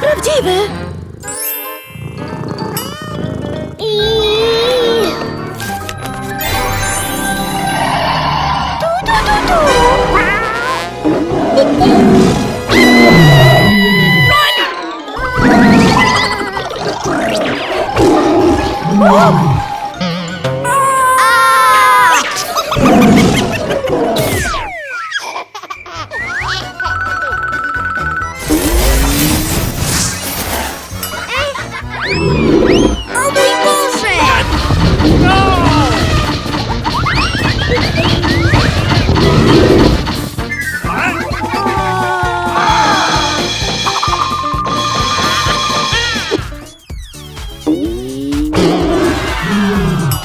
prawdziwy. Tu, tu, tu, tu. O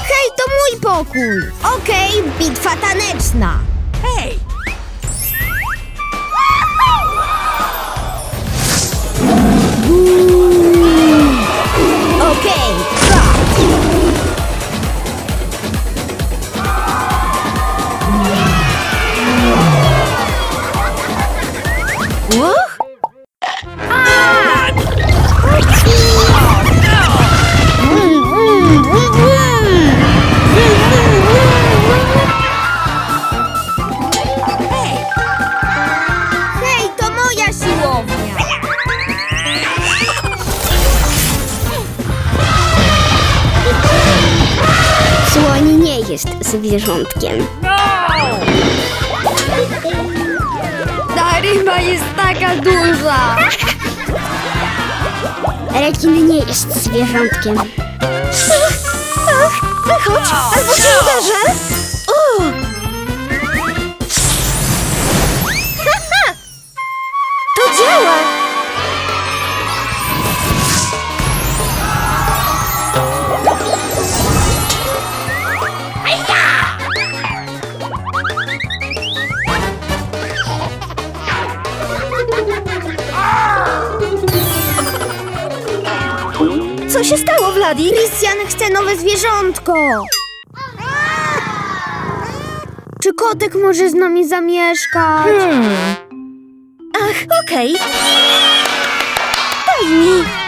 Hej, to mój pokój! Okej, bitwa taneczna! Hej! Uch! Hej! To moja siłownia! Słoń nie jest zwierzątkiem. Ta ryba jest taka duża! Rekin nie jest zwierzątkiem. Wychodź, albo cię uderzę! O! Co się stało, Vladi? Christian chce nowe zwierzątko! Czy kotek może z nami zamieszkać? Hmm. Ach, okej. Daj mi.